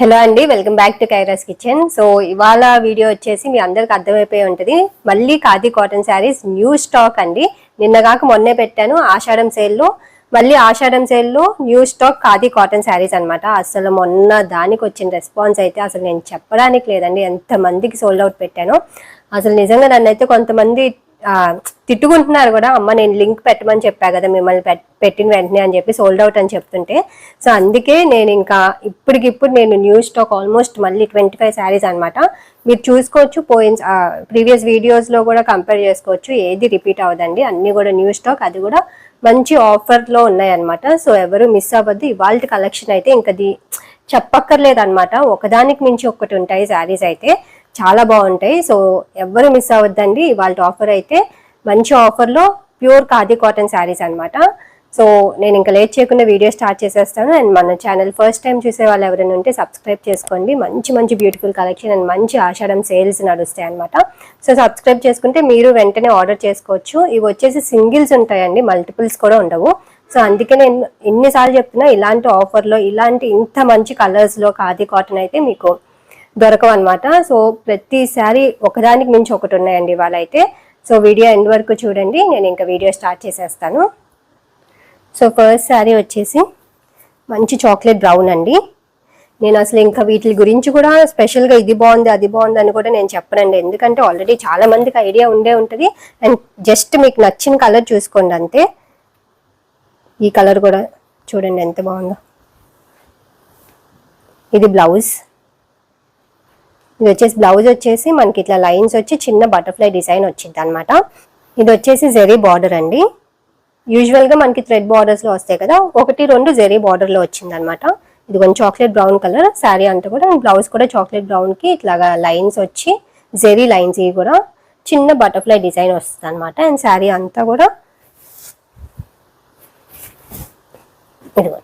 Hello అండి welcome back to Kaira's kitchen. So ఇవాళ video వచ్చేసి మీ అందరికి అర్థమైపోయి ఉంటుంది. మళ్ళీ khadi cotton saris new stock అండి. నిన్నగాక మొన్నే పెట్టాను ఆషాఢం సేల్లో మళ్ళీ ఆషాఢం సేల్లో new stock khadi cotton saris అనమాట అసలు మొన్న దానికి వచ్చిన రెస్పాన్స్ అయితే అసలు నేను చెప్పడానికి లేదండి ఎంతమందికి సోల్డ్ అవుట్ పెట్టానో. అసలు నిజంగా నన్ను అయితే కొంతమంది తిట్టుకుంటున్నారు కూడా అమ్మ నేను లింక్ పెట్టమని చెప్పా కదా మిమ్మల్ని పెట్టిన వెంటనే అని చెప్పి సోల్డ్ అవుట్ అని చెప్తుంటే సో అందుకే నేను ఇంకా ఇప్పటికిప్పుడు నేను న్యూ స్టాక్ ఆల్మోస్ట్ మళ్ళీ ట్వంటీ ఫైవ్ శారీస్ అనమాట మీరు చూసుకోవచ్చు పోయిన ప్రీవియస్ వీడియోస్లో కూడా కంపేర్ చేసుకోవచ్చు ఏది రిపీట్ అవ్వదండి. అన్నీ కూడా న్యూ స్టాక్ అది కూడా మంచి ఆఫర్లో ఉన్నాయన్నమాట సో ఎవరు మిస్ అవ్వద్దు ఇవాళ కలెక్షన్ అయితే ఇంకా ది చెప్పక్కర్లేదు అనమాట ఒకదానికి మించి ఒకటి ఉంటాయి శారీస్ అయితే. చాలా బాగుంటాయి. సో ఎవ్వరు మిస్ అవ్వద్దండి. ఇవాళ ఆఫర్ అయితే మంచి ఆఫర్లో ప్యూర్ ఖాదీ కాటన్ శారీస్ అన్నమాట. సో నేను ఇంకా లేట్ చేయకుండా వీడియో స్టార్ట్ చేసేస్తాను. అండ్ మన ఛానల్ ఫస్ట్ టైం చూసే వాళ్ళు ఎవరైనా ఉంటే సబ్స్క్రైబ్ చేసుకోండి. మంచి మంచి బ్యూటిఫుల్ కలెక్షన్ అండ్ మంచి ఆషాఢం సేల్స్ నడుస్తాయి అనమాట సో సబ్స్క్రైబ్ చేసుకుంటే మీరు వెంటనే ఆర్డర్ చేసుకోవచ్చు. ఇవి వచ్చేసి సింగిల్స్ ఉంటాయండి. మల్టిపుల్స్ కూడా ఉండవు. సో అందుకే నేను ఎన్నిసార్లు చెప్తున్నా ఇలాంటి ఆఫర్లో ఇలాంటి ఇంత మంచి కలర్స్లో ఖాదీ కాటన్ అయితే మీకు దొరకవు అనమాట సో ప్రతి ఒకదానికి మించి ఒకటి ఉన్నాయండి ఇవాళ అయితే సో వీడియో ఎండ్ వరకు చూడండి. నేను ఇంకా వీడియో స్టార్ట్ చేసేస్తాను. సో ఫస్ట్ శారీ వచ్చేసి మంచి చాక్లెట్ బ్రౌన్ అండి. నేను అసలు ఇంకా వీటి గురించి కూడా స్పెషల్గా ఇది బాగుంది అది బాగుంది అని కూడా నేను చెప్పనండి. ఎందుకంటే ఆల్రెడీ చాలా మందికి ఐడియా ఉండే ఉంటుంది. అండ్ జస్ట్ మీకు నచ్చిన కలర్ చూసుకోండి అంతే. ఈ కలర్ కూడా చూడండి ఎంత బాగుందో. ఇది బ్లౌజ్. ఇది వచ్చేసి బ్లౌజ్ వచ్చేసి మనకి ఇట్లా లైన్స్ వచ్చి చిన్న బటర్ఫ్లై డిజైన్ వచ్చింది అనమాట ఇది వచ్చేసి జెరీ బార్డర్ అండి. యూజువల్గా మనకి థ్రెడ్ బార్డర్స్లో వస్తాయి కదా ఒకటి రెండు జెరీ బార్డర్లో వచ్చింది అనమాట ఇది కొంచెం చాక్లెట్ బ్రౌన్ కలర్ శారీ అంతా కూడా బ్లౌజ్ కూడా చాక్లెట్ బ్రౌన్కి ఇట్లాగా లైన్స్ వచ్చి జెరీ లైన్స్ ఇవి కూడా చిన్న బటర్ఫ్లై డిజైన్ వస్తుంది అనమాట అండ్ శారీ అంతా కూడా ఇదిగో.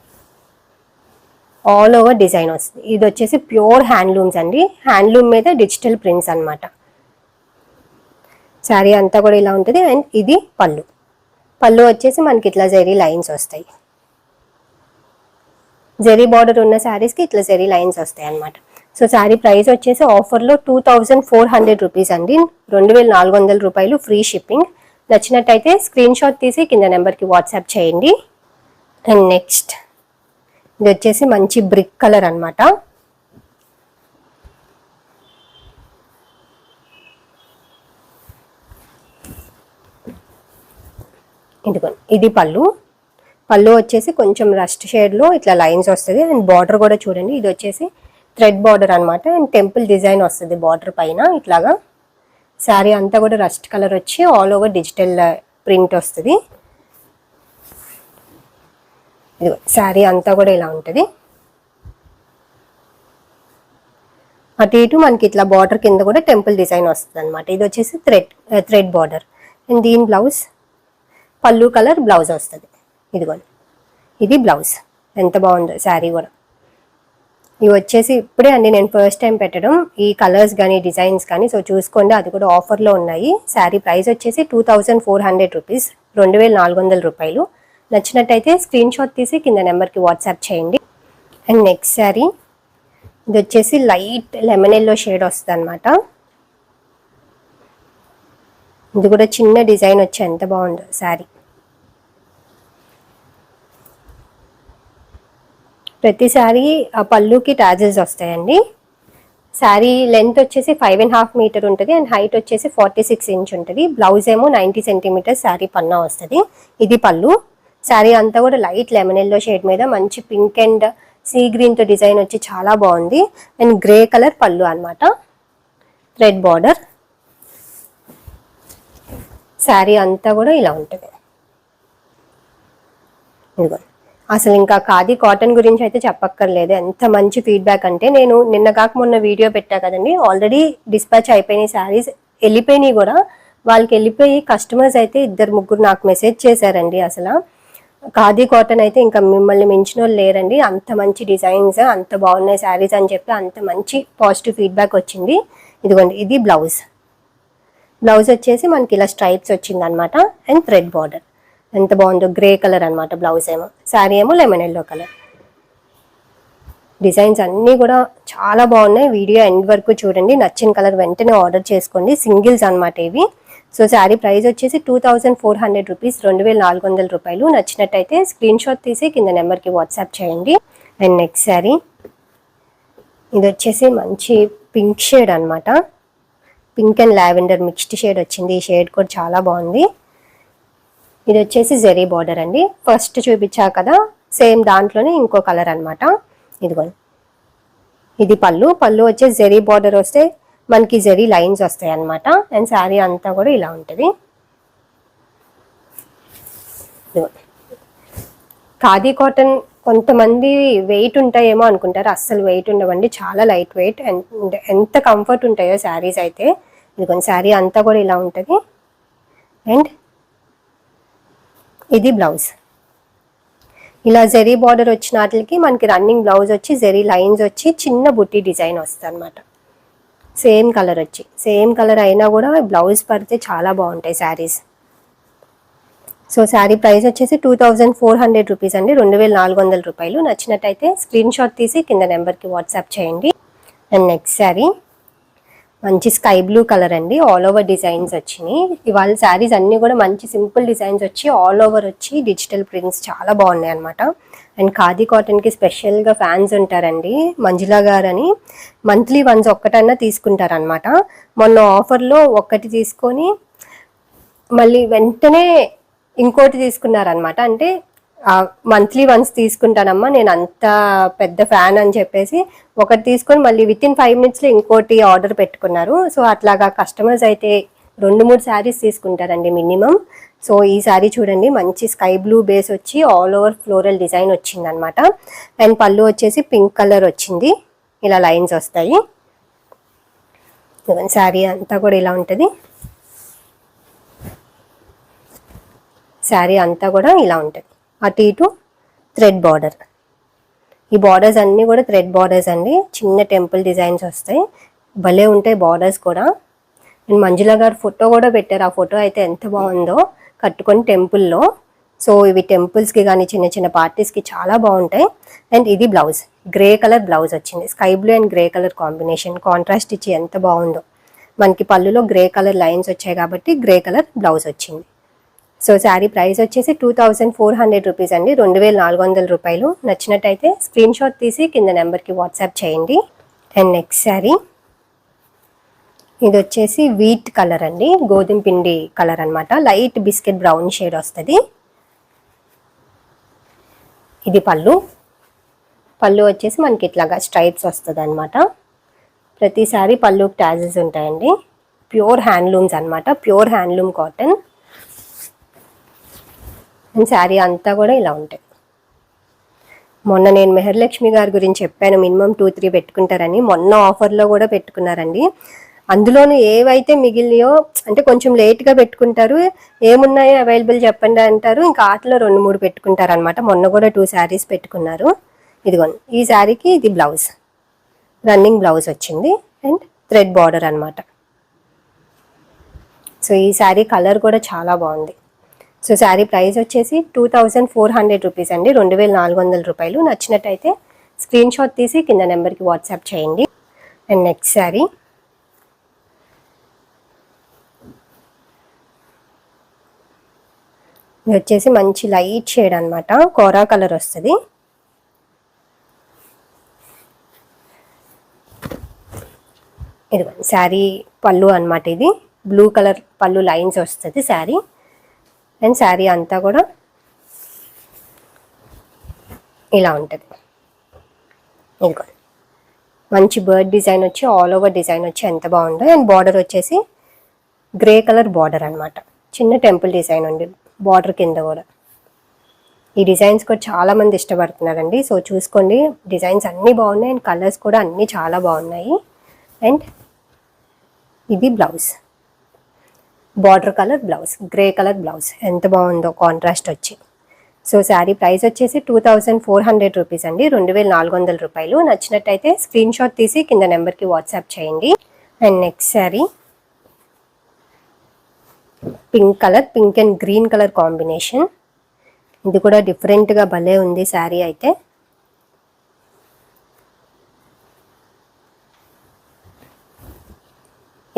ఆల్ ఓవర్ డిజైన్ వస్తుంది ఇది వచ్చేసి ప్యూర్ హ్యాండ్లూమ్స్ అండి. హ్యాండ్లూమ్ మీద డిజిటల్ ప్రింట్స్ అనమాట శారీ అంతా కూడా ఇలా ఉంటుంది. అండ్ ఇది పళ్ళు. పళ్ళు వచ్చేసి మనకి ఇట్లా జరీ లైన్స్ వస్తాయి. జరీ బార్డర్ ఉన్న శారీస్కి ఇట్లా జరీ లైన్స్ వస్తాయి అన్నమాట. సో శారీ ప్రైస్ వచ్చేసి ఆఫర్లో two thousand four hundred rupees అండి. రెండు వేల నాలుగు వందల రూపాయలు ఫ్రీ షిప్పింగ్ నచ్చినట్టయితే స్క్రీన్ షాట్ తీసి కింద నెంబర్కి వాట్సాప్ చేయండి. అండ్ నెక్స్ట్ ఇది వచ్చేసి మంచి బ్రిక్ కలర్ అనమాట ఇదిగో ఇది పళ్ళు. పళ్ళు వచ్చేసి కొంచెం రస్ట్ షేడ్లో ఇట్లా లైన్స్ వస్తుంది. అండ్ బార్డర్ కూడా చూడండి ఇది వచ్చేసి థ్రెడ్ బార్డర్ అన్నమాట. అండ్ టెంపుల్ డిజైన్ వస్తుంది బార్డర్ పైన ఇట్లాగా. శారీ అంతా కూడా రస్ట్ కలర్ వచ్చి ఆల్ ఓవర్ డిజిటల్ ప్రింట్ వస్తుంది. ఇదిగో శారీ అంతా కూడా ఇలా ఉంటుంది. అటు ఇటు మనకి ఇట్లా బార్డర్ కింద కూడా టెంపుల్ డిజైన్ వస్తుంది అనమాట ఇది వచ్చేసి థ్రెడ్ థ్రెడ్ బార్డర్. అండ్ దీని బ్లౌజ్ పళ్ళు కలర్ బ్లౌజ్ వస్తుంది. ఇదిగోండి. ఇది బ్లౌజ్. ఎంత బాగుందో శారీ కూడా. ఇవి వచ్చేసి ఇప్పుడే అండి నేను ఫస్ట్ టైం పెట్టడం. ఈ కలర్స్ కానీ డిజైన్స్ కానీ సో చూసుకోండి అది కూడా ఆఫర్లో ఉన్నాయి. శారీ ప్రైస్ వచ్చేసి two thousand four hundred rupees రెండు వేల నాలుగు వందల రూపాయలు. నచ్చినట్టయితే స్క్రీన్ షాట్ తీసి కింద నెంబర్కి వాట్సాప్ చేయండి. అండ్ నెక్స్ట్ శారీ ఇది వచ్చేసి లైట్ లెమన్ ఎల్లో షేడ్ వస్తుంది అనమాట ఇది కూడా చిన్న డిజైన్ వచ్చి ఎంత బాగుందో శారీ. ప్రతి శారీ ఆ పళ్ళుకి టాజెస్ వస్తాయండి. శారీ లెంత్ వచ్చేసి ఫైవ్ అండ్ హాఫ్ మీటర్ ఉంటుంది అండ్ హైట్ వచ్చేసి ఫార్టీ సిక్స్ ఇంచ్ ఉంటుంది. బ్లౌజ్ ఏమో నైంటీ సెంటీమీటర్స్ శారీ పన్నా వస్తుంది. ఇది పళ్ళు. శారీ అంతా కూడా లైట్ లెమన్ ఎల్లో షేడ్ మీద మంచి పింక్ అండ్ సీ గ్రీన్తో డిజైన్ వచ్చి చాలా బాగుంది. అండ్ గ్రే కలర్ పళ్ళు అనమాట రెడ్ బార్డర్ శారీ అంతా కూడా ఇలా ఉంటుంది. ఇదిగో. అసలు ఇంకా ఖాదీ కాటన్ గురించి అయితే చెప్పక్కర్లేదు. ఎంత మంచి ఫీడ్బ్యాక్ అంటే నేను నిన్న కాక మొన్న వీడియో పెట్టా కదండి. ఆల్రెడీ డిస్పాచ్ అయిపోయినాయి శారీస్. వెళ్ళిపోయినాయి కూడా. వాళ్ళకి వెళ్ళిపోయి కస్టమర్స్ అయితే ఇద్దరు ముగ్గురు నాకు మెసేజ్ చేశారండి అసలు. ఖాదీ కాటన్ అయితే ఇంకా మిమ్మల్ని మించిన వాళ్ళు లేరండి. అంత మంచి డిజైన్స్ అంత బాగున్నాయి శారీస్ అని చెప్పి అంత మంచి పాజిటివ్ ఫీడ్బ్యాక్ వచ్చింది. ఇదిగోండి ఇది బ్లౌజ్. బ్లౌజ్ వచ్చేసి మనకి ఇలా స్ట్రైప్స్ వచ్చింది అనమాట అండ్ థ్రెడ్ బార్డర్. ఎంత బాగుందో గ్రే కలర్ అన్నమాట బ్లౌజ్ ఏమో. శారీ ఏమో లెమన్ ఎల్లో కలర్. డిజైన్స్ అన్నీ కూడా చాలా బాగున్నాయి. వీడియో ఎండ్ వరకు చూడండి. నచ్చిన కలర్ వెంటనే ఆర్డర్ చేసుకోండి. సింగిల్స్ అన్నమాట ఇవి. సో శారీ ప్రైస్ వచ్చేసి two thousand four hundred rupees రెండు వేల నాలుగు వందల రూపాయలు. నచ్చినట్టయితే స్క్రీన్ షాట్ తీసి కింద నెంబర్కి వాట్సాప్ చేయండి. And next sari. ఇది వచ్చేసి మంచి పింక్ షేడ్ అనమాట pink and lavender mixed shade వచ్చింది. ఈ షేడ్ కూడా చాలా బాగుంది. ఇది వచ్చేసి జెరీ బార్డర్ అండి. ఫస్ట్ చూపించా కదా సేమ్ దాంట్లోనే ఇంకో కలర్ అనమాట ఇదిగోండి. ఇది పళ్ళు. పళ్ళు వచ్చేసి జెరీ బార్డర్ వస్తే మనకి జరీ లైన్స్ వస్తాయి అన్నమాట. అండ్ శారీ అంతా కూడా ఇలా ఉంటుంది. ఖాదీ కాటన్ కొంతమంది వెయిట్ ఉంటాయేమో అనుకుంటారు. అస్సలు వెయిట్ ఉండవండి. చాలా లైట్ వెయిట్ అండ్ ఎంత కంఫర్ట్ ఉంటాయో శారీస్ అయితే. ఇదిగోండి శారీ అంతా కూడా ఇలా ఉంటుంది. అండ్ ఇది బ్లౌజ్. ఇలా జెరీ బార్డర్ వచ్చిన వాటికి మనకి రన్నింగ్ బ్లౌజ్ వచ్చి జెరీ లైన్స్ వచ్చి చిన్న బుట్టి డిజైన్ వస్తుంది అనమాట సేమ్ కలర్ వచ్చి. సేమ్ కలర్ అయినా కూడా బ్లౌజ్ పడితే చాలా బాగుంటాయి శారీస్. సో శారీ ప్రైస్ వచ్చేసి two thousand four hundred rupees అండి. రెండు వేల నాలుగు వందల రూపాయలు. నచ్చినట్టయితే స్క్రీన్ షాట్ తీసి కింద నెంబర్కి వాట్సాప్ చేయండి. And next sari. మంచి స్కై బ్లూ కలర్ అండి. ఆల్ ఓవర్ డిజైన్స్ వచ్చినాయి. ఇవాళ శారీస్ అన్నీ కూడా మంచి సింపుల్ డిజైన్స్ వచ్చి ఆల్ ఓవర్ వచ్చి డిజిటల్ ప్రింట్స్ చాలా బాగున్నాయి అనమాట అండ్ ఖాదీ కాటన్కి స్పెషల్గా ఫ్యాన్స్ ఉంటారండి. మంజులా గారని మంత్లీ వన్స్ ఒక్కటన్నా తీసుకుంటారనమాట మొన్న ఆఫర్లో ఒక్కటి తీసుకొని మళ్ళీ వెంటనే ఇంకోటి తీసుకున్నారనమాట అంటే మంత్లీ వన్స్ తీసుకుంటానమ్మా. నేను అంత పెద్ద ఫ్యాన్ అని చెప్పేసి ఒకటి తీసుకొని మళ్ళీ విత్ ఇన్ ఫైవ్ మినిట్స్లో ఇంకోటి ఆర్డర్ పెట్టుకున్నారు. సో అట్లాగా కస్టమర్స్ అయితే రెండు మూడు శారీస్ తీసుకుంటారండి మినిమం సో ఈ శారీ చూడండి మంచి స్కై బ్లూ బేస్ వచ్చి ఆల్ ఓవర్ ఫ్లోరల్ డిజైన్ వచ్చింది అనమాట అండ్ పళ్ళు వచ్చేసి పింక్ కలర్ వచ్చింది. ఇలా లైన్స్ వస్తాయి. శారీ అంతా కూడా ఇలా ఉంటుంది. శారీ అంతా కూడా ఇలా ఉంటుంది. అటు ఇటు థ్రెడ్ బార్డర్. ఈ బార్డర్స్ అన్నీ కూడా థ్రెడ్ బార్డర్స్ అండి. చిన్న టెంపుల్ డిజైన్స్ వస్తాయి. భలే ఉంటాయి బార్డర్స్ కూడా. అండ్ మంజుల గారు ఫోటో కూడా పెట్టారు. ఆ ఫోటో అయితే ఎంత బాగుందో కట్టుకొని టెంపుల్లో. సో ఇవి టెంపుల్స్కి కానీ చిన్న చిన్న పార్టీస్కి చాలా బాగుంటాయి. అండ్ ఇది బ్లౌజ్. గ్రే కలర్ బ్లౌజ్ వచ్చింది. Sky blue and grey colour combination. Contrast ఇచ్చి ఎంత బాగుందో. మనకి పళ్ళులో గ్రే కలర్ లైన్స్ వచ్చాయి కాబట్టి గ్రే కలర్ బ్లౌజ్ వచ్చింది. సో శారీ ప్రైస్ వచ్చేసి two thousand four hundred rupees అండి. రెండు వేల నాలుగు వందల రూపాయలు. నచ్చినట్టయితే స్క్రీన్ షాట్ తీసి కింద నెంబర్కి వాట్సాప్ చేయండి. And next sari. ఇది వచ్చేసి వీట్ కలర్ అండి. గోధుమ పిండి కలర్ అన్నమాట. లైట్ బిస్కెట్ బ్రౌన్ షేడ్ వస్తుంది. ఇది పళ్ళు. పళ్ళు వచ్చేసి మనకి ఇట్లాగా స్ట్రైప్స్ వస్తుంది అనమాట ప్రతిసారి పళ్ళు ట్యాజెస్ ఉంటాయండి. ప్యూర్ హ్యాండ్లూమ్స్ అన్నమాట. Pure handloom cotton. And sari అంతా కూడా ఇలా ఉంటాయి. మొన్న నేను మెహర్లక్ష్మి గారి గురించి చెప్పాను మినిమం టూ త్రీ పెట్టుకుంటారని. మొన్న ఆఫర్లో కూడా పెట్టుకున్నారండి. అందులోనూ ఏవైతే మిగిలినాయో అంటే కొంచెం లేట్గా పెట్టుకుంటారు ఏమున్నాయో అవైలబుల్ చెప్పండి అంటారు ఇంకా ఆటలో రెండు మూడు పెట్టుకుంటారు అనమాట మొన్న కూడా టూ శారీస్ పెట్టుకున్నారు. ఇదిగోండి ఈ శారీకి ఇది బ్లౌజ్. రన్నింగ్ బ్లౌజ్ వచ్చింది అండ్ థ్రెడ్ బార్డర్ అన్నమాట. సో ఈ శారీ కలర్ కూడా చాలా బాగుంది. సో శారీ ప్రైస్ వచ్చేసి two thousand four hundred rupees అండి. రెండు వేల నాలుగు వందల రూపాయలు. నచ్చినట్టయితే స్క్రీన్ షాట్ తీసి కింద నెంబర్కి వాట్సాప్ చేయండి. And next sari. ఇది వచ్చేసి మంచి లైట్ షేడ్ అనమాట కోరా కలర్ వస్తుంది. ఇది శారీ పళ్ళు అనమాట ఇది. బ్లూ కలర్ పళ్ళు లైన్స్ వస్తుంది శారీ. అండ్ శారీ అంతా కూడా ఇలా ఉంటుంది. ఇదిగో. మంచి బర్డ్ డిజైన్ వచ్చి ఆల్ ఓవర్ డిజైన్ వచ్చి ఎంత బాగుందో. అండ్ బార్డర్ వచ్చేసి గ్రే కలర్ బార్డర్ అన్నమాట. చిన్న టెంపుల్ డిజైన్ ఉంది బార్డర్ కింద కూడా. ఈ డిజైన్స్ కూడా చాలామంది ఇష్టపడుతున్నారండి. సో చూసుకోండి డిజైన్స్ అన్నీ బాగున్నాయి అండ్ కలర్స్ కూడా అన్నీ చాలా బాగున్నాయి. అండ్ ఇది blouse border colour blouse grey colour blouse. ఎంత బాగుందో కాంట్రాస్ట్ వచ్చి. సో శారీ ప్రైస్ వచ్చేసి two thousand four hundred rupees అండి. రెండు వేల నాలుగు వందల రూపాయలు. నచ్చినట్టయితే స్క్రీన్ షాట్ తీసి కింద నెంబర్కి వాట్సాప్ చేయండి. And next sari. Pink colour pink and green colour combination. ఇది కూడా డిఫరెంట్గా భలే ఉంది శారీ అయితే.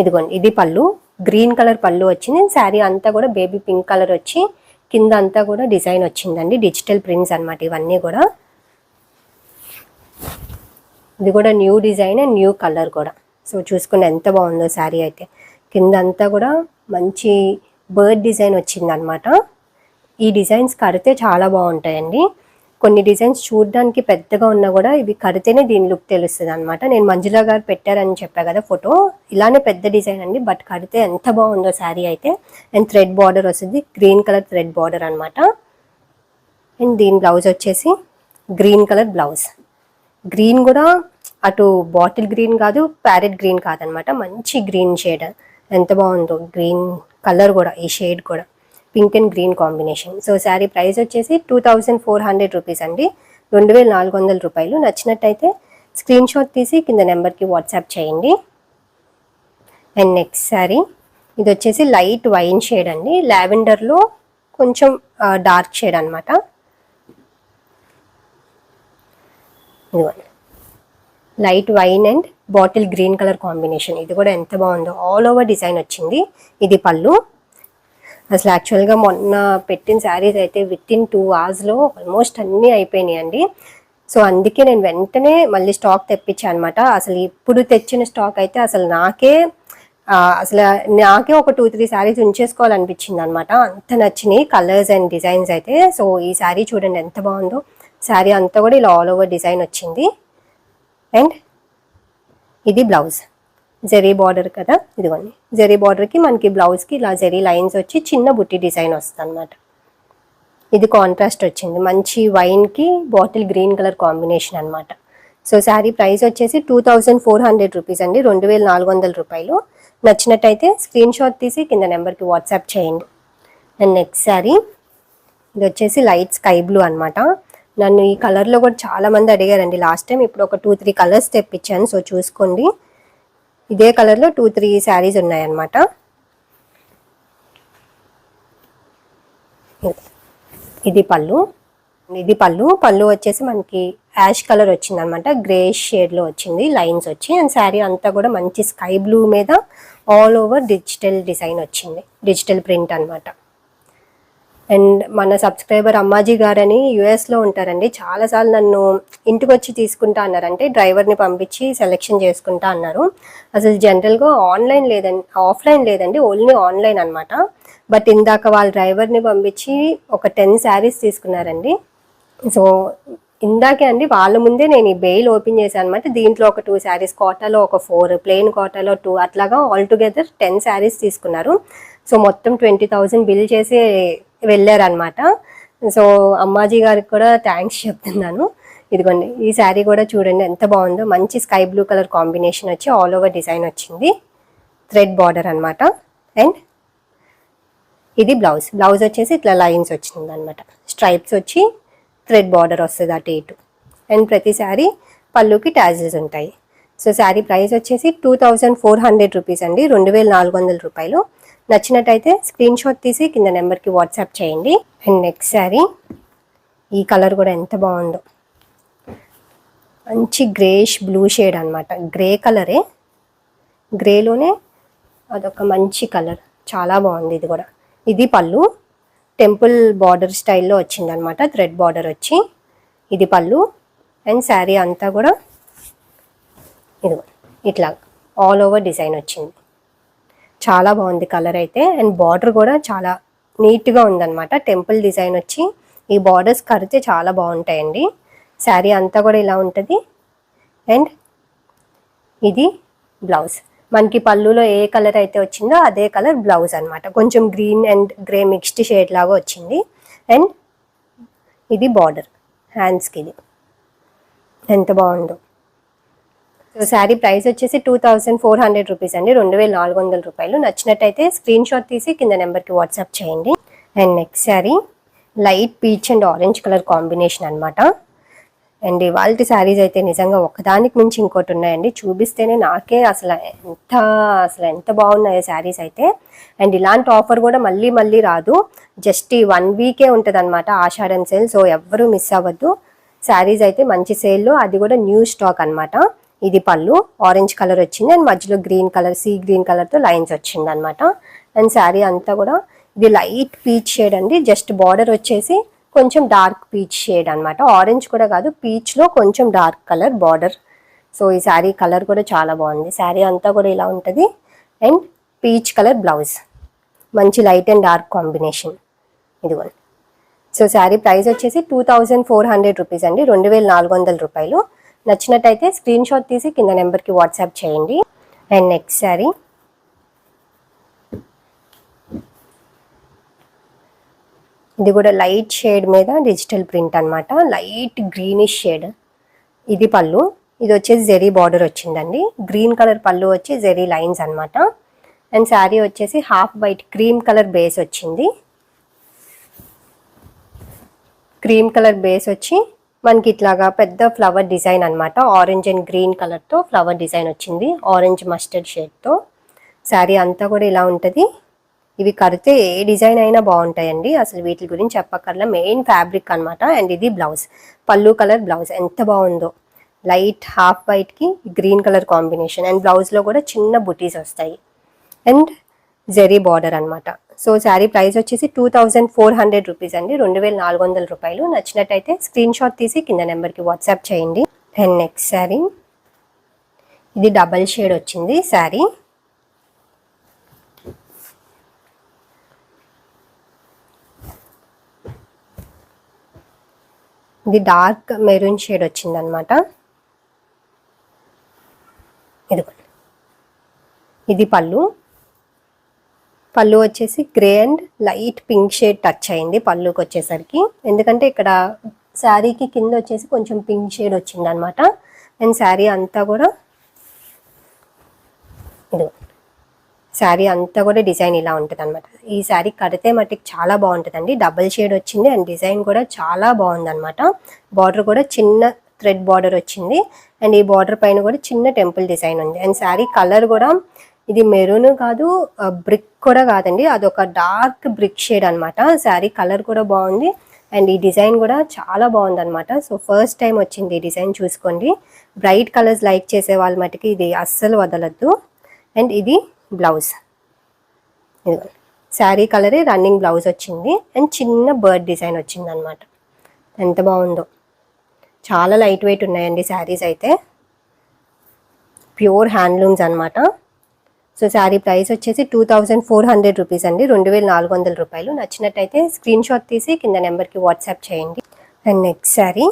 ఇదిగోండి ఇది పళ్ళు. గ్రీన్ కలర్ పళ్ళు వచ్చింది. శారీ అంతా కూడా బేబీ పింక్ కలర్ వచ్చి కింద అంతా కూడా డిజైన్ వచ్చిందండి. డిజిటల్ ప్రింట్స్ అనమాట ఇవన్నీ కూడా. ఇది కూడా new design and new colour కూడా. సో చూసుకుని ఎంత బాగుందో శారీ అయితే. కింద అంతా కూడా మంచి బర్డ్ డిజైన్ వచ్చిందనమాట ఈ డిజైన్స్ కడితే చాలా బాగుంటాయండి. కొన్ని డిజైన్స్ చూడడానికి పెద్దగా ఉన్నా కూడా ఇవి కడితేనే దీని లుక్ తెలుస్తుంది అనమాట నేను మంజులా గారు పెట్టారని చెప్పా కదా ఫోటో. ఇలానే పెద్ద డిజైన్ అండి బట్ కడితే ఎంత బాగుందో శారీ అయితే. అండ్ థ్రెడ్ బార్డర్ వస్తుంది గ్రీన్ కలర్ థ్రెడ్ బార్డర్ అనమాట అండ్ దీని బ్లౌజ్ వచ్చేసి గ్రీన్ కలర్ బ్లౌజ్. గ్రీన్ కూడా అటు బాటిల్ గ్రీన్ కాదు ప్యారెట్ గ్రీన్ కాదనమాట మంచి గ్రీన్ షేడ్. ఎంత బాగుందో గ్రీన్ కలర్ కూడా ఈ షేడ్ కూడా. Pink and green combination. So sari price వచ్చేసి two thousand four hundred rupees అండి. రెండు వేల నాలుగు వందల రూపాయలు. నచ్చినట్టయితే స్క్రీన్ షాట్ తీసి కింద నెంబర్కి వాట్సాప్ చేయండి. And next sari. ఇది వచ్చేసి లైట్ వైన్ షేడ్ అండి. లావెండర్లో కొంచెం డార్క్ షేడ్ అనమాట light wine and bottle green colour combination. ఇది కూడా ఎంత బాగుందో. ఆల్ ఓవర్ డిజైన్ వచ్చింది. ఇది పళ్ళు. అసలు యాక్చువల్గా మొన్న పెట్టిన శారీస్ అయితే విత్ ఇన్ టూ అవర్స్లో ఆల్మోస్ట్ అన్నీ అయిపోయినాయి అండి సో అందుకే నేను వెంటనే మళ్ళీ స్టాక్ తెప్పించాను అనమాట అసలు ఇప్పుడు తెచ్చిన స్టాక్ అయితే అసలు నాకే అసలు నాకే ఒక టూ త్రీ శారీస్ ఉంచేసుకోవాలనిపించింది అనమాట అంత నచ్చినాయి కలర్స్ అండ్ డిజైన్స్ అయితే. సో ఈ శారీ చూడండి ఎంత బాగుందో. శారీ అంతా కూడా ఇలా ఆల్ ఓవర్ డిజైన్ వచ్చింది. అండ్ ఇది బ్లౌజ్ జెరీ బార్డర్ కదా? ఇదిగోండి. జెరీ బార్డర్కి మనకి బ్లౌజ్కి ఇలా జెరీ లైన్స్ వచ్చి చిన్న బుట్టి డిజైన్ వస్తుంది అనమాట ఇది కాంట్రాస్ట్ వచ్చింది. మంచి వైన్కి బాటిల్ గ్రీన్ కలర్ కాంబినేషన్ అనమాట సో శారీ ప్రైస్ వచ్చేసి two thousand four hundred rupees అండి. రెండు వేల నాలుగు వందల రూపాయలు. నచ్చినట్టయితే స్క్రీన్ షాట్ తీసి కింద నెంబర్కి వాట్సాప్ చేయండి. And next sari. ఇది వచ్చేసి లైట్ స్కై బ్లూ అనమాట నన్ను ఈ కలర్లో కూడా చాలా మంది అడిగారండి. లాస్ట్ టైం ఇప్పుడు ఒక టూ త్రీ కలర్స్ తెప్పించాను. సో చూసుకోండి. ఇదే కలర్లో టూ త్రీ శారీస్ ఉన్నాయన్నమాట. ఇది పళ్ళు. ఇది పళ్ళు. పళ్ళు వచ్చేసి మనకి యాష్ కలర్ వచ్చింది అనమాట గ్రే షేడ్లో వచ్చింది లైన్స్ వచ్చి. అండ్ శారీ అంతా కూడా మంచి స్కై బ్లూ మీద ఆల్ ఓవర్ డిజిటల్ డిజైన్ వచ్చింది. డిజిటల్ ప్రింట్ అనమాట అండ్ మన సబ్స్క్రైబర్ అమ్మాజీ గారని యుఎస్లో ఉంటారండి. చాలాసార్లు నన్ను ఇంటికి వచ్చి తీసుకుంటా అన్నారంటే డ్రైవర్ని పంపించి సెలెక్షన్ చేసుకుంటా అన్నారు. అసలు జనరల్గా ఆన్లైన్ లేదండి ఆఫ్లైన్ లేదండి ఓన్లీ ఆన్లైన్ అన్నమాట. బట్ ఇందాక వాళ్ళ డ్రైవర్ని పంపించి ఒక టెన్ శారీస్ తీసుకున్నారండి. సో ఇందాకే అండి వాళ్ళ ముందే నేను ఈ బెయిల్ ఓపెన్ చేశాను అనమాట దీంట్లో ఒక టూ శారీస్ కోటాలో ఒక ఫోర్ ప్లెయిన్ కోటాలో టూ అట్లాగా ఆల్ టుగెదర్ టెన్ శారీస్ తీసుకున్నారు. సో మొత్తం ట్వంటీ థౌజండ్ బిల్ చేసి వెళ్ళారనమాట సో అమ్మాజీ గారికి కూడా థ్యాంక్స్ చెప్తున్నాను. ఇదిగోండి ఈ శారీ కూడా చూడండి ఎంత బాగుందో. మంచి స్కై బ్లూ కలర్ కాంబినేషన్ వచ్చి ఆల్ ఓవర్ డిజైన్ వచ్చింది. థ్రెడ్ బార్డర్ అనమాట అండ్ ఇది బ్లౌజ్ బ్లౌజ్ వచ్చేసి ఇట్లా లైన్స్ వచ్చింది అనమాట స్ట్రైప్స్ వచ్చి థ్రెడ్ బార్డర్ వస్తుంది అటు ఇటు. అండ్ ప్రతి శారీ పళ్ళుకి ట్యాజెస్ ఉంటాయి. సో శారీ ప్రైస్ వచ్చేసి two thousand four hundred rupees అండి. రెండు వేల నాలుగు వందల రూపాయలు. నచ్చినట్టయితే స్క్రీన్ షాట్ తీసి కింద నెంబర్కి వాట్సాప్ చేయండి. అండ్ నెక్స్ట్ శారీ ఈ కలర్ కూడా ఎంత బాగుందో. మంచి గ్రేష్ బ్లూ షేడ్ అనమాట గ్రే కలరే గ్రేలోనే అదొక మంచి కలర్ చాలా బాగుంది ఇది కూడా. ఇది పళ్ళు. టెంపుల్ బార్డర్ స్టైల్లో వచ్చింది అనమాట థ్రెడ్ బార్డర్ వచ్చి ఇది పళ్ళు. అండ్ శారీ అంతా కూడా ఇదిగో ఇట్లా ఆల్ ఓవర్ డిజైన్ వచ్చింది. చాలా బాగుంది కలర్ అయితే. అండ్ బార్డర్ కూడా చాలా నీట్గా ఉందన్నమాట. టెంపుల్ డిజైన్ వచ్చి ఈ బార్డర్స్ కరితే చాలా బాగుంటాయండి. శారీ అంతా కూడా ఇలా ఉంటుంది. అండ్ ఇది బ్లౌజ్. మనకి పళ్ళులో ఏ కలర్ అయితే వచ్చిందో అదే కలర్ బ్లౌజ్ అనమాట కొంచెం green and grey mixed shade లాగా వచ్చింది. అండ్ ఇది బార్డర్. హ్యాండ్స్కి ఇది. ఎంత బాగుందో. సో శారీ ప్రైస్ వచ్చేసి two thousand four hundred rupees అండి. రెండు వేల నాలుగు వందల రూపాయలు. నచ్చినట్టయితే స్క్రీన్ షాట్ తీసి కింద నెంబర్కి వాట్సాప్ చేయండి. And next sari light peach and orange colour combination అన్నమాట. అండ్ ఇవాళ శారీస్ అయితే నిజంగా ఒకదానికి మించి ఇంకోటి ఉన్నాయండి. చూపిస్తేనే నాకే అసలు ఎంత అసలు ఎంత బాగున్నాయో శారీస్ అయితే. అండ్ ఇలాంటి ఆఫర్ కూడా మళ్ళీ మళ్ళీ రాదు. జస్ట్ ఈ వన్ వీకే ఉంటుంది అనమాట ఆషాఢం సేల్ సో ఎవ్వరూ మిస్ అవ్వద్దు. శారీస్ అయితే మంచి సేల్లో అది కూడా న్యూ స్టాక్ అనమాట ఇది పళ్ళు ఆరెంజ్ కలర్ వచ్చింది. అండ్ మధ్యలో గ్రీన్ కలర్ సీ గ్రీన్ కలర్తో లైన్స్ వచ్చింది అనమాట అండ్ శారీ అంతా కూడా ఇది లైట్ పీచ్ షేడ్ అండి. జస్ట్ బార్డర్ వచ్చేసి కొంచెం డార్క్ పీచ్ షేడ్ అనమాట ఆరెంజ్ కూడా కాదు పీచ్లో కొంచెం డార్క్ కలర్ బార్డర్ సో ఈ శారీ కలర్ కూడా చాలా బాగుంది. శారీ అంతా కూడా ఇలా ఉంటుంది. అండ్ పీచ్ కలర్ బ్లౌజ్ మంచి లైట్ అండ్ డార్క్ కాంబినేషన్ ఇదిగోండి సో శారీ ప్రైస్ వచ్చేసి two thousand four hundred rupees అండి. రెండు వేల నాలుగు వందల రూపాయలు. నచ్చినట్టయితే స్క్రీన్ షాట్ తీసి కింద నెంబర్కి వాట్సాప్ చేయండి. అండ్ నెక్స్ట్ శారీ ఇది కూడా లైట్ షేడ్ మీద డిజిటల్ ప్రింట్ అనమాట లైట్ గ్రీనిష్ షేడ్. ఇది పళ్ళు. ఇది వచ్చేసి జెరీ బార్డర్ వచ్చిందండి. గ్రీన్ కలర్ పళ్ళు వచ్చి జెరీ లైన్స్ అనమాట అండ్ శారీ వచ్చేసి half white cream colour base వచ్చింది. క్రీమ్ కలర్ బేస్ వచ్చి మనకి ఇట్లాగా పెద్ద ఫ్లవర్ డిజైన్ అన్నమాట. ఆరెంజ్ అండ్ గ్రీన్ కలర్తో ఫ్లవర్ డిజైన్ వచ్చింది. ఆరెంజ్ మస్టర్డ్ షేడ్తో శారీ అంతా కూడా ఇలా ఉంటుంది. ఇవి కడితే ఏ డిజైన్ అయినా బాగుంటాయండి. అసలు వీటి గురించి చెప్పక్కర్లా. మెయిన్ ఫ్యాబ్రిక్ అన్నమాట. అండ్ ఇది బ్లౌజ్ పళ్ళు కలర్ బ్లౌజ్ ఎంత బాగుందో. లైట్ హాఫ్ వైట్కి గ్రీన్ కలర్ కాంబినేషన్ అండ్ బ్లౌజ్లో కూడా చిన్న బుటీస్ వస్తాయి. అండ్ జెరీ బార్డర్ అనమాట సో శారీ ప్రైస్ వచ్చేసి two thousand four hundred rupees అండి. రెండు వేల నాలుగు వందల రూపాయలు. నచ్చినట్టయితే స్క్రీన్ షాట్ తీసి కింద నెంబర్కి వాట్సాప్ చేయండి. And next sari. ఇది డబల్ షేడ్ వచ్చింది శారీ. ఇది డార్క్ మెరూన్ షేడ్ వచ్చింది అనమాట ఇది ఇది పళ్ళు. పళ్ళు వచ్చేసి grey and light pink shade touch అయింది పళ్ళుకి వచ్చేసరికి. ఎందుకంటే ఇక్కడ శారీకి కింద వచ్చేసి కొంచెం పింక్ షేడ్ వచ్చింది అనమాట అండ్ శారీ అంతా కూడా ఇదిగో శారీ అంతా కూడా డిజైన్ ఇలా ఉంటుంది అనమాట ఈ శారీ కడితే మటుకు చాలా బాగుంటుందండి. డబుల్ షేడ్ వచ్చింది అండ్ డిజైన్ కూడా చాలా బాగుంది అనమాట బార్డర్ కూడా చిన్న థ్రెడ్ బార్డర్ వచ్చింది. అండ్ ఈ బార్డర్ పైన కూడా చిన్న టెంపుల్ డిజైన్ ఉంది. అండ్ శారీ కలర్ కూడా ఇది మెరూన్ కాదు బ్రిక్ కూడా కాదండి. అదొక డార్క్ బ్రిక్ షేడ్ అనమాట శారీ కలర్ కూడా బాగుంది. అండ్ ఈ డిజైన్ కూడా చాలా బాగుంది అనమాట సో ఫస్ట్ టైం వచ్చింది ఈ డిజైన్ చూసుకోండి. బ్రైట్ కలర్స్ లైక్ చేసే వాళ్ళ మటుకి ఇది అస్సలు వదలద్దు. అండ్ ఇది బ్లౌజ్. ఇదిగోండి శారీ కలరే రన్నింగ్ బ్లౌజ్ వచ్చింది. అండ్ చిన్న బర్డ్ డిజైన్ వచ్చింది అనమాట ఎంత బాగుందో. చాలా లైట్ వెయిట్ ఉన్నాయండి శారీస్ అయితే. ప్యూర్ హ్యాండ్లూమ్స్ అనమాట సో శారీ ప్రైస్ వచ్చేసి two thousand four hundred rupees అండి. రెండు వేల నాలుగు వందల రూపాయలు. నచ్చినట్టయితే స్క్రీన్ షాట్ తీసి కింద నెంబర్కి వాట్సాప్ చేయండి. అండ్ నెక్స్ట్ శారీ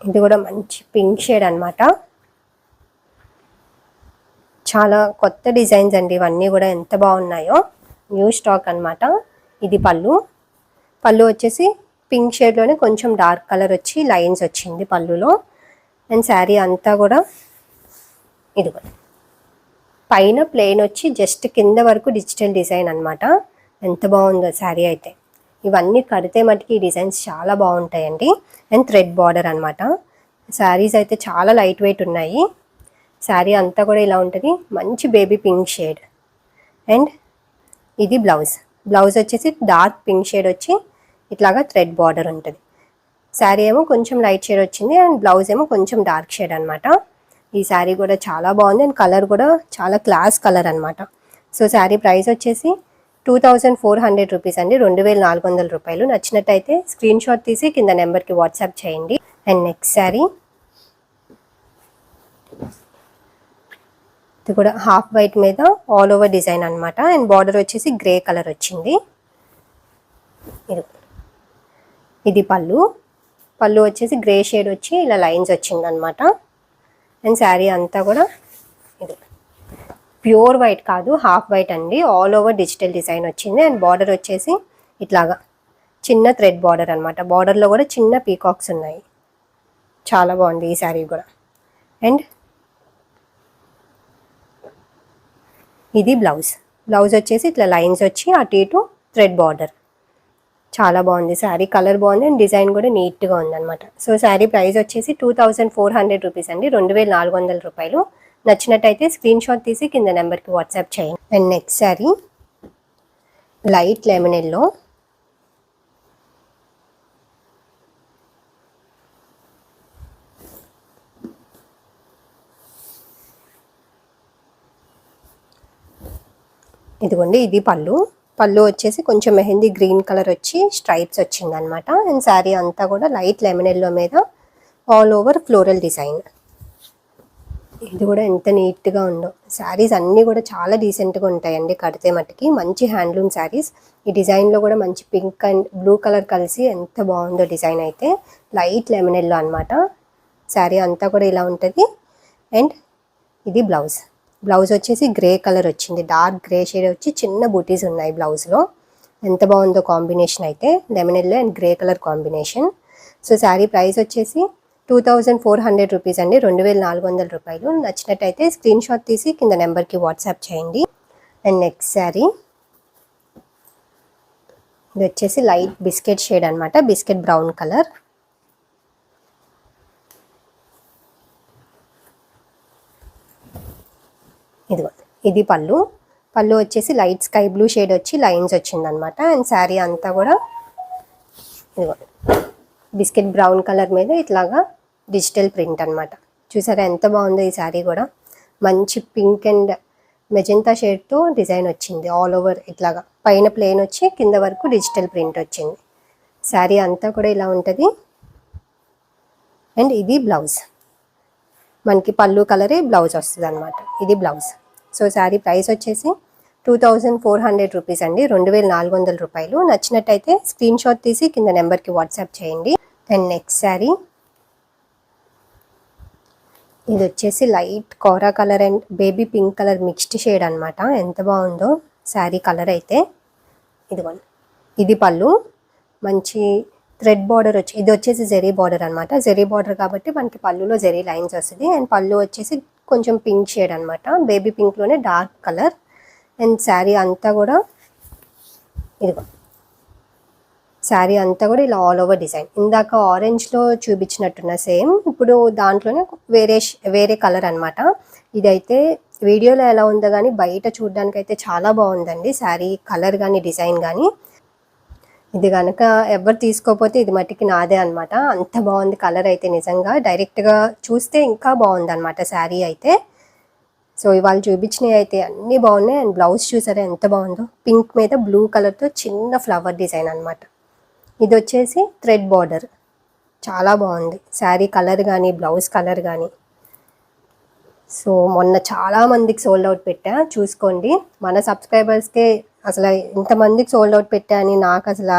ఇది కూడా మంచి పింక్ షేడ్ అనమాట చాలా కొత్త డిజైన్స్ అండి. ఇవన్నీ కూడా ఎంత బాగున్నాయో. న్యూ స్టాక్ అన్నమాట. ఇది పళ్ళు. పళ్ళు వచ్చేసి పింక్ షేడ్లోనే కొంచెం డార్క్ కలర్ వచ్చి లైన్స్ వచ్చింది పళ్ళులో. అండ్ శారీ అంతా కూడా ఇదిగో. పైన ప్లెయిన్ వచ్చి జస్ట్ కింద వరకు డిజిటల్ డిజైన్ అనమాట ఎంత బాగుందో శారీ అయితే. ఇవన్నీ కడితే మటుకి ఈ డిజైన్స్ చాలా బాగుంటాయండి. అండ్ థ్రెడ్ బార్డర్ అనమాట శారీస్ అయితే చాలా లైట్ వెయిట్ ఉన్నాయి. శారీ అంతా కూడా ఇలా ఉంటుంది. మంచి బేబీ పింక్ షేడ్. అండ్ ఇది బ్లౌజ్. బ్లౌజ్ వచ్చేసి డార్క్ పింక్ షేడ్ వచ్చి ఇట్లాగా థ్రెడ్ బార్డర్ ఉంటుంది. శారీ ఏమో కొంచెం లైట్ షేడ్ వచ్చింది. అండ్ బ్లౌజ్ ఏమో కొంచెం డార్క్ షేడ్ అనమాట ఈ శారీ కూడా చాలా బాగుంది. అండ్ కలర్ కూడా చాలా క్లాస్ కలర్ అనమాట సో శారీ ప్రైస్ వచ్చేసి two thousand four hundred rupees అండి. రెండు వేల నాలుగు వందల రూపాయలు. నచ్చినట్టయితే స్క్రీన్ షాట్ తీసి కింద నెంబర్కి వాట్సాప్ చేయండి. And next sari. ఇది కూడా హాఫ్ వైట్ మీద ఆల్ ఓవర్ డిజైన్ అనమాట అండ్ బార్డర్ వచ్చేసి గ్రే కలర్ వచ్చింది. ఇది ఇది పళ్ళు. పళ్ళు వచ్చేసి గ్రే షేడ్ వచ్చి ఇలా లైన్స్ వచ్చింది అనమాట అండ్ శారీ అంతా కూడా ఇది. ప్యూర్ వైట్ కాదు హాఫ్ వైట్ అండి. ఆల్ ఓవర్ డిజిటల్ డిజైన్ వచ్చింది. అండ్ బార్డర్ వచ్చేసి ఇట్లాగా చిన్న థ్రెడ్ బార్డర్ అనమాట బార్డర్లో కూడా చిన్న పీకాక్స్ ఉన్నాయి. చాలా బాగుంది ఈ శారీ కూడా. అండ్ ఇది బ్లౌజ్. బ్లౌజ్ వచ్చేసి ఇట్లా లైన్స్ వచ్చి అటు ఇటు థ్రెడ్ బార్డర్ చాలా బాగుంది. శారీ కలర్ బాగుంది అండ్ డిజైన్ కూడా నీట్గా ఉందన్నమాట. సో శారీ ప్రైస్ వచ్చేసి two thousand four hundred rupees అండి. రెండు వేల నాలుగు వందల రూపాయలు. నచ్చినట్టయితే స్క్రీన్ షాట్ తీసి కింద నెంబర్కి వాట్సాప్ చేయండి. And next sari light lemon yellow ఇదిగోండి ఇది పళ్ళు. పళ్ళు వచ్చేసి కొంచెం మెహందీ గ్రీన్ కలర్ వచ్చి స్ట్రైప్స్ వచ్చింది అనమాట అండ్ శారీ అంతా కూడా లైట్ లెమన్ ఎల్లో మీద ఆల్ ఓవర్ ఫ్లోరల్ డిజైన్. ఇది కూడా ఎంత నీట్గా ఉందో. శారీస్ అన్నీ కూడా చాలా డీసెంట్గా ఉంటాయండి కడితే మట్టుకి మంచి హ్యాండ్లూమ్ శారీస్. ఈ డిజైన్లో కూడా మంచి పింక్ అండ్ బ్లూ కలర్ కలిసి ఎంత బాగుందో డిజైన్ అయితే. లైట్ లెమన్ ఎల్లో అనమాట శారీ అంతా కూడా ఇలా ఉంటుంది. అండ్ ఇది బ్లౌజ్. బ్లౌజ్ వచ్చేసి గ్రే కలర్ వచ్చింది. డార్క్ గ్రే షేడ్ వచ్చి చిన్న బూటీస్ ఉన్నాయి బ్లౌజ్లో. ఎంత బాగుందో కాంబినేషన్ అయితే lemon yellow and grey colour combination. So sari price వచ్చేసి two thousand four hundred rupees అండి. రెండు వేల నాలుగు వందల రూపాయలు. నచ్చినట్టయితే స్క్రీన్ షాట్ తీసి కింద నెంబర్కి వాట్సాప్ చేయండి. And next sari. ఇది వచ్చేసి లైట్ బిస్కెట్ షేడ్ అనమాట బిస్కెట్ బ్రౌన్ కలర్. ఇదిగో ఇది పళ్ళు. పళ్ళు వచ్చేసి లైట్ స్కై బ్లూ షేడ్ వచ్చి లైన్స్ వచ్చిందనమాట. అండ్ శారీ అంతా కూడా ఇదిగో బిస్కెట్ బ్రౌన్ కలర్ మీద ఇట్లాగా డిజిటల్ ప్రింట్ అనమాట. చూసారా ఎంత బాగుందో ఈ శారీ కూడా. మంచి పింక్ అండ్ మెజెంతా షేడ్తో డిజైన్ వచ్చింది ఆల్ ఓవర్ ఇట్లాగా. పైన ప్లేన్ వచ్చి కింద వరకు డిజిటల్ ప్రింట్ వచ్చింది. శారీ అంతా కూడా ఇలా ఉంటుంది. అండ్ ఇది బ్లౌజ్. మనకి పళ్ళు కలరే బ్లౌజ్ వస్తుంది అనమాట ఇది బ్లౌజ్. సో శారీ ప్రైస్ వచ్చేసి two thousand four hundred rupees అండి. రెండు వేల నాలుగు వందల రూపాయలు. నచ్చినట్టయితే స్క్రీన్ షాట్ తీసి కింద నెంబర్కి వాట్సాప్ చేయండి. And next sari. ఇది వచ్చేసి light kora colour and baby pink colour mixed shade అనమాట ఎంత బాగుందో శారీ కలర్ అయితే. ఇదిగోండి. ఇది పళ్ళు. మంచి రెడ్ బార్డర్ వచ్చి ఇది వచ్చేసి జెరీ బార్డర్ అనమాట జెరీ బార్డర్ కాబట్టి మనకి పళ్ళులో జెరీ లైన్స్ వస్తుంది. అండ్ పళ్ళు వచ్చేసి కొంచెం పింక్ షేడ్ అనమాట బేబీ పింక్లోనే డార్క్ కలర్. అండ్ శారీ అంతా కూడా ఇదిగో. శారీ అంతా కూడా ఇలా ఆల్ ఓవర్ డిజైన్. ఇందాక ఆరెంజ్లో చూపించినట్టున్న సేమ్. ఇప్పుడు దాంట్లోనే వేరే వేరే కలర్ అనమాట ఇదైతే వీడియోలో ఎలా ఉందో కానీ బయట చూడడానికి అయితే చాలా బాగుందండి. శారీ కలర్ కానీ డిజైన్ కానీ ఇది కనుక ఎవరు తీసుకోకపోతే ఇది మట్టికి నాదే అనమాట అంత బాగుంది కలర్ అయితే నిజంగా. డైరెక్ట్గా చూస్తే ఇంకా బాగుంది అనమాట శారీ అయితే. సో ఇవాళ చూపించినవి అయితే అన్నీ బాగున్నాయి. అండ్ బ్లౌజ్ చూసారా ఎంత బాగుందో. పింక్ మీద బ్లూ కలర్తో చిన్న ఫ్లవర్ డిజైన్ అనమాట ఇది వచ్చేసి థ్రెడ్ బార్డర్ చాలా బాగుంది. శారీ కలర్ కానీ బ్లౌజ్ కలర్ కానీ సో మొన్న చాలా మందికి సోల్డ్ అవుట్ పెట్టా. చూసుకోండి. మన సబ్స్క్రైబర్స్కే అసలు ఇంతమందికి సోల్డ్ అవుట్ పెట్టాను నాకు అసలు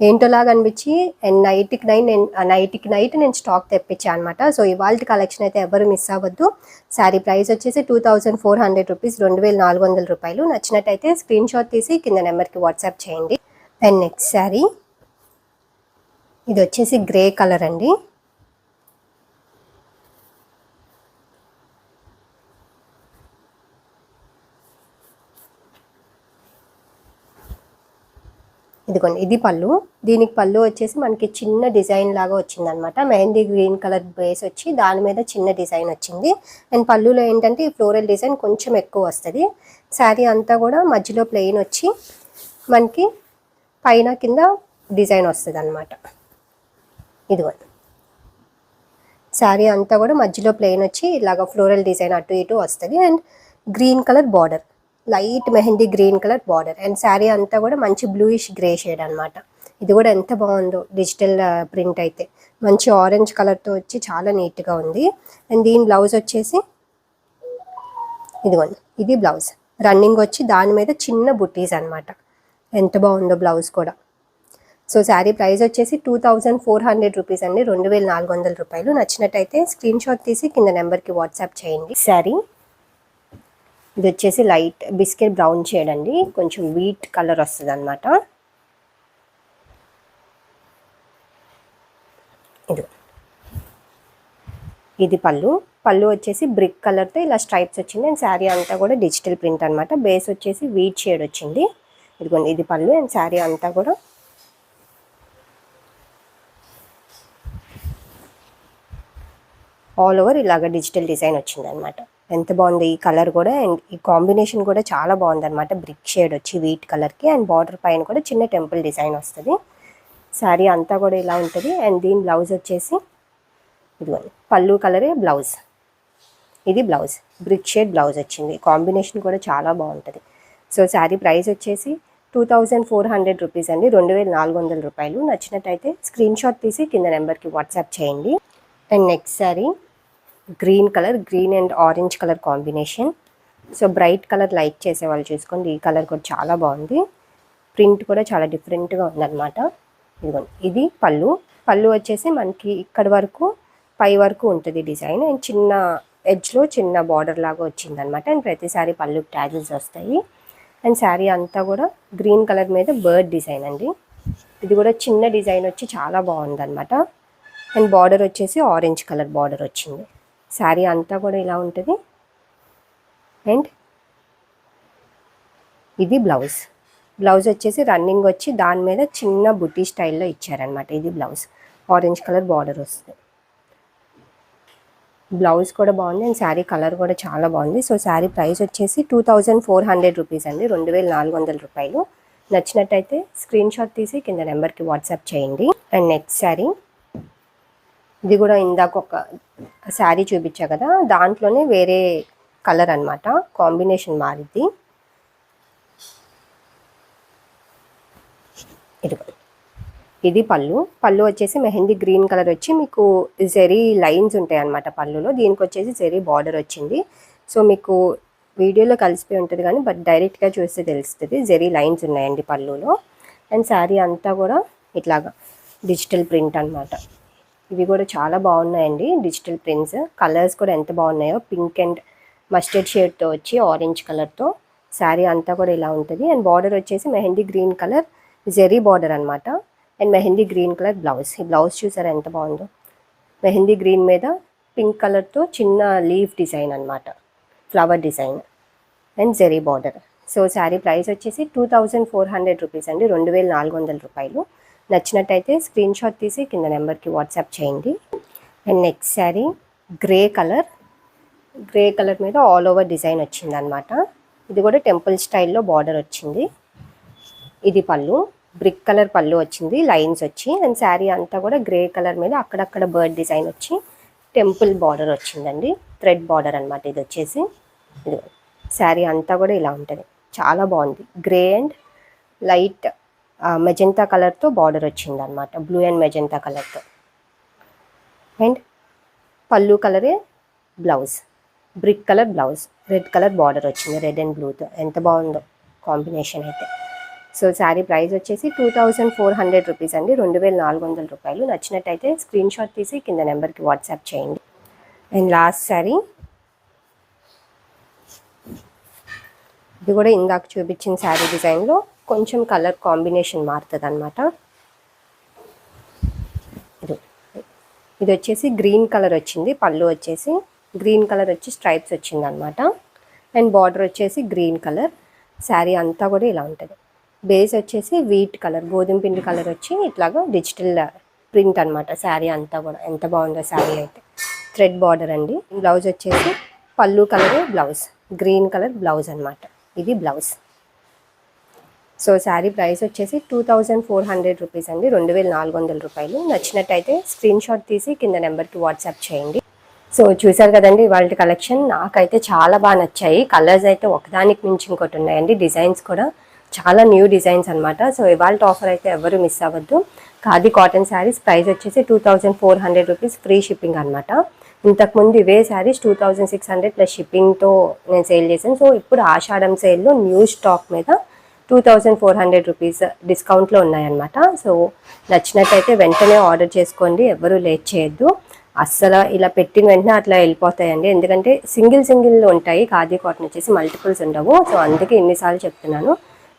ఏంటోలాగా అనిపించి అండ్ నైట్కి నైట్ నేను నైట్కి నైట్ నేను స్టాక్ తెప్పించాను అనమాట సో ఇవాళ కలెక్షన్ అయితే ఎవరు మిస్ అవ్వద్దు. శారీ ప్రైస్ వచ్చేసి two thousand four hundred rupees రెండు వేల నాలుగు వందల రూపాయలు. నచ్చినట్టయితే స్క్రీన్ షాట్ తీసి కింద నెంబర్కి వాట్సాప్ చేయండి. అండ్ నెక్స్ట్ శారీ ఇది వచ్చేసి గ్రే కలర్ అండి. ఇదిగోండి ఇది పళ్ళు. దీనికి పళ్ళు వచ్చేసి మనకి చిన్న డిజైన్ లాగా వచ్చిందనమాట. మెహందీ గ్రీన్ కలర్ బేస్ వచ్చి దాని మీద చిన్న డిజైన్ వచ్చింది. అండ్ పళ్ళులో ఏంటంటే ఈ ఫ్లోరల్ డిజైన్ కొంచెం ఎక్కువ వస్తుంది. శారీ అంతా కూడా మధ్యలో ప్లెయిన్ వచ్చి మనకి పైన కింద డిజైన్ వస్తుంది అనమాట ఇదిగోండి. శారీ అంతా కూడా మధ్యలో ప్లెయిన్ వచ్చి ఇలాగ ఫ్లోరల్ డిజైన్ అటు ఇటు వస్తుంది. And green colour border. Light mehndi green colour border. And sari అంతా కూడా మంచి బ్లూయిష్ గ్రే షేడ్ అనమాట ఇది కూడా ఎంత బాగుందో డిజిటల్ ప్రింట్ అయితే. మంచి ఆరెంజ్ కలర్తో వచ్చి చాలా నీట్గా ఉంది. అండ్ దీని బ్లౌజ్ వచ్చేసి ఇదిగోండి ఇది బ్లౌజ్ రన్నింగ్ వచ్చి దాని మీద చిన్న బుట్టీస్ అనమాట ఎంత బాగుందో బ్లౌజ్ కూడా. సో శారీ ప్రైస్ వచ్చేసి two thousand four hundred rupees అండి. రెండు వేల నాలుగు వందల రూపాయలు. నచ్చినట్టయితే స్క్రీన్ షాట్ తీసి కింద నెంబర్కి వాట్సాప్ చేయండి. శారీ ఇది వచ్చేసి లైట్ బిస్కెట్ బ్రౌన్ షేడ్ అండి. కొంచెం వీట్ కలర్ వస్తుంది అనమాట ఇది ఇది పళ్ళు. పళ్ళు వచ్చేసి బ్రిక్ కలర్తో ఇలా స్ట్రైప్స్ వచ్చింది. అండ్ శారీ అంతా కూడా డిజిటల్ ప్రింట్ అనమాట బేస్ వచ్చేసి వీట్ షేడ్ వచ్చింది. ఇదిగోండి ఇది పళ్ళు అండ్ శారీ అంతా కూడా. ఆల్ ఓవర్ ఇలాగ డిజిటల్ డిజైన్ వచ్చింది అనమాట ఎంత బాగుంది ఈ కలర్ కూడా. అండ్ ఈ కాంబినేషన్ కూడా చాలా బాగుంది అనమాట బ్రిక్ షేడ్ వచ్చి వీట్ కలర్కి అండ్ బార్డర్ పైన కూడా చిన్న టెంపుల్ డిజైన్ వస్తుంది. శారీ అంతా కూడా ఇలా ఉంటుంది. అండ్ దీని బ్లౌజ్ వచ్చేసి ఇదిగోండి పళ్ళు కలరే బ్లౌజ్. ఇది బ్లౌజ్. బ్రిక్ షేడ్ బ్లౌజ్ వచ్చింది. కాంబినేషన్ కూడా చాలా బాగుంటుంది. సో శారీ ప్రైస్ వచ్చేసి two thousand four hundred rupees అండి. రెండు వేల నాలుగు వందల రూపాయలు. నచ్చినట్టయితే స్క్రీన్ షాట్ తీసి కింద నెంబర్కి వాట్సాప్ చేయండి. And next sari green colour green and orange colour combination. So bright colour like చేసే వాళ్ళు చూసుకోండి. ఈ కలర్ కూడా చాలా బాగుంది. ప్రింట్ కూడా చాలా డిఫరెంట్గా ఉందన్నమాట. ఇదిగోండి. ఇది పళ్ళు. పళ్ళు వచ్చేసి మనకి ఇక్కడ వరకు పై వరకు ఉంటుంది డిజైన్. అండ్ చిన్న ఎడ్జ్లో చిన్న బార్డర్ లాగా వచ్చిందనమాట అండ్ ప్రతిసారి పళ్ళు ట్యాజిల్స్ వస్తాయి. అండ్ శారీ అంతా కూడా గ్రీన్ కలర్ మీద బర్డ్ డిజైన్ అండి. ఇది కూడా చిన్న డిజైన్ వచ్చి చాలా బాగుందన్నమాట. అండ్ బార్డర్ వచ్చేసి ఆరెంజ్ కలర్ బార్డర్ వచ్చింది. శారీ అంతా కూడా ఇలా ఉంటుంది. అండ్ ఇది బ్లౌజ్. బ్లౌజ్ వచ్చేసి రన్నింగ్ వచ్చి దాని మీద చిన్న బుట్టి స్టైల్లో ఇచ్చారనమాట ఇది బ్లౌజ్. ఆరెంజ్ కలర్ బార్డర్ వస్తుంది. బ్లౌజ్ కూడా బాగుంది అండ్ శారీ కలర్ కూడా చాలా బాగుంది. సో శారీ ప్రైస్ వచ్చేసి two thousand four hundred rupees అండి. రెండు వేల నాలుగు వందల రూపాయలు. నచ్చినట్టయితే స్క్రీన్ షాట్ తీసి కింద నెంబర్కి వాట్సాప్ చేయండి. అండ్ నెక్స్ట్ శారీ ఇది కూడా ఇందాక ఒక శారీ చూపించా కదా దాంట్లోనే వేరే కలర్ అనమాట కాంబినేషన్ మారిద్ది ఇదిగో. ఇది పళ్ళు. పళ్ళు వచ్చేసి మెహందీ గ్రీన్ కలర్ వచ్చి మీకు జెరీ లైన్స్ ఉంటాయి అన్నమాట పళ్ళులో. దీనికి వచ్చేసి జెరీ బార్డర్ వచ్చింది. సో మీకు వీడియోలో కలిసిపోయి ఉంటుంది కానీ బట్ డైరెక్ట్గా చూస్తే తెలుస్తుంది. జెరీ లైన్స్ ఉన్నాయండి పళ్ళులో. అండ్ శారీ అంతా కూడా ఇట్లాగా డిజిటల్ ప్రింట్ అనమాట ఇవి కూడా చాలా బాగున్నాయండి. డిజిటల్ ప్రింట్స్ కలర్స్ కూడా ఎంత బాగున్నాయో. పింక్ అండ్ మస్టర్డ్ షేడ్తో వచ్చి ఆరెంజ్ కలర్తో శారీ అంతా కూడా ఇలా ఉంటుంది. అండ్ బార్డర్ వచ్చేసి mehndi green colour zari border అనమాట and mehndi green colour blouse. ఈ బ్లౌజ్ చూసారా ఎంత బాగుందో? మెహందీ గ్రీన్ మీద పింక్ కలర్తో చిన్న లీఫ్ డిజైన్ అనమాట flower design. And zari border. So sari price వచ్చేసి two thousand four hundred rupees అండి. రెండు వేల నాలుగు వందల రూపాయలు. నచ్చినట్టయితే స్క్రీన్ షాట్ తీసి కింద నెంబర్కి వాట్సాప్ చేయండి. And next sari grey colour. Grey colour మీద ఆల్ ఓవర్ డిజైన్ వచ్చింది అనమాట ఇది కూడా టెంపుల్ స్టైల్లో బార్డర్ వచ్చింది. ఇది పళ్ళు బ్రిక్ కలర్ పళ్ళు వచ్చింది లైన్స్ వచ్చి. అండ్ శారీ అంతా కూడా గ్రే కలర్ మీద అక్కడక్కడ బర్డ్ డిజైన్ వచ్చి టెంపుల్ బార్డర్ వచ్చిందండి. థ్రెడ్ బార్డర్ అనమాట ఇది వచ్చేసి. ఇది శారీ అంతా కూడా ఇలా ఉంటుంది. చాలా బాగుంది. గ్రే అండ్ లైట్ మెజెంతా కలర్తో బార్డర్ వచ్చింది అనమాట బ్లూ అండ్ మెజెంతా కలర్తో అండ్ పళ్ళు కలరే blouse brick colour blouse red colour border వచ్చింది. రెడ్ అండ్ బ్లూతో ఎంత బాగుందో కాంబినేషన్ అయితే. సో శారీ ప్రైస్ వచ్చేసి two thousand four hundred rupees అండి. రెండు వేల నాలుగు వందల రూపాయలు. నచ్చినట్టయితే స్క్రీన్ షాట్ తీసి కింద నెంబర్కి వాట్సాప్ చేయండి. అండ్ లాస్ట్ శారీ ఇది కూడా ఇందాక చూపించిన శారీ డిజైన్లో కొంచెం కలర్ కాంబినేషన్ మారుతుంది అనమాట ఇది వచ్చేసి గ్రీన్ కలర్ వచ్చింది పళ్ళు వచ్చేసి గ్రీన్ కలర్ వచ్చి స్ట్రైప్స్ వచ్చింది అనమాట అండ్ బార్డర్ వచ్చేసి గ్రీన్ కలర్ శారీ అంతా కూడా ఇలా ఉంటుంది. బేస్ వచ్చేసి వీట్ కలర్ గోధుమ పిండి కలర్ వచ్చి ఇట్లాగా డిజిటల్ ప్రింట్ అనమాట శారీ అంతా కూడా. ఎంత బాగుందో శారీ అయితే. థ్రెడ్ బార్డర్ అండి. బ్లౌజ్ వచ్చేసి పళ్ళు కలరే బ్లౌజ్ గ్రీన్ కలర్ బ్లౌజ్ అనమాట ఇది బ్లౌజ్. సో శారీ ప్రైస్ వచ్చేసి two thousand four hundred rupees అండి. రెండు వేల నాలుగు వందల రూపాయలు. నచ్చినట్టయితే స్క్రీన్ షాట్ తీసి కింద నెంబర్కి వాట్సాప్ చేయండి. సో చూసారు కదండి వాళ్ళ కలెక్షన్ నాకైతే చాలా బాగా నచ్చాయి. కలర్స్ అయితే ఒకదానికి మించి ఇంకోటి ఉన్నాయండి. డిజైన్స్ కూడా చాలా న్యూ డిజైన్స్ అనమాట సో ఇవాళ ఆఫర్ అయితే ఎవరు మిస్ అవ్వద్దు. ఖాదీ కాటన్ శారీస్ ప్రైస్ వచ్చేసి two thousand four hundred rupees free shipping అనమాట ఇంతకుముందు ఇవే saris two thousand six hundred plus షిప్పింగ్తో నేను సేల్ చేశాను. సో ఇప్పుడు ఆషాఢం సేల్లో న్యూ స్టాక్ మీద two thousand four hundred rupees డిస్కౌంట్లో ఉన్నాయన్నమాట. సో నచ్చినట్టయితే వెంటనే ఆర్డర్ చేసుకోండి ఎవరూ లేట్ చేయొద్దు. అస్సలు ఇలా పెట్టిన వెంటనే అట్లా వెళ్ళిపోతాయండి. ఎందుకంటే సింగిల్ సింగిల్ ఉంటాయి ఖాదీ కాటన్ వచ్చేసి మల్టిపుల్స్ ఉండవు. సో అందుకే ఎన్నిసార్లు చెప్తున్నాను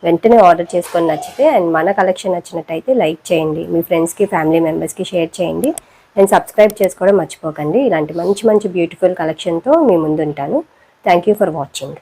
వెంటనే ఆర్డర్ చేసుకొని నచ్చితే అండ్ మన కలెక్షన్ నచ్చినట్టయితే లైక్ చేయండి. మీ ఫ్రెండ్స్కి ఫ్యామిలీ మెంబర్స్కి షేర్ చేయండి. అండ్ సబ్స్క్రైబ్ చేసుకోవడం మర్చిపోకండి. ఇలాంటి మంచి మంచి బ్యూటిఫుల్ కలెక్షన్తో మీ ముందు ఉంటాను థ్యాంక్ యూ ఫర్ వాచింగ్.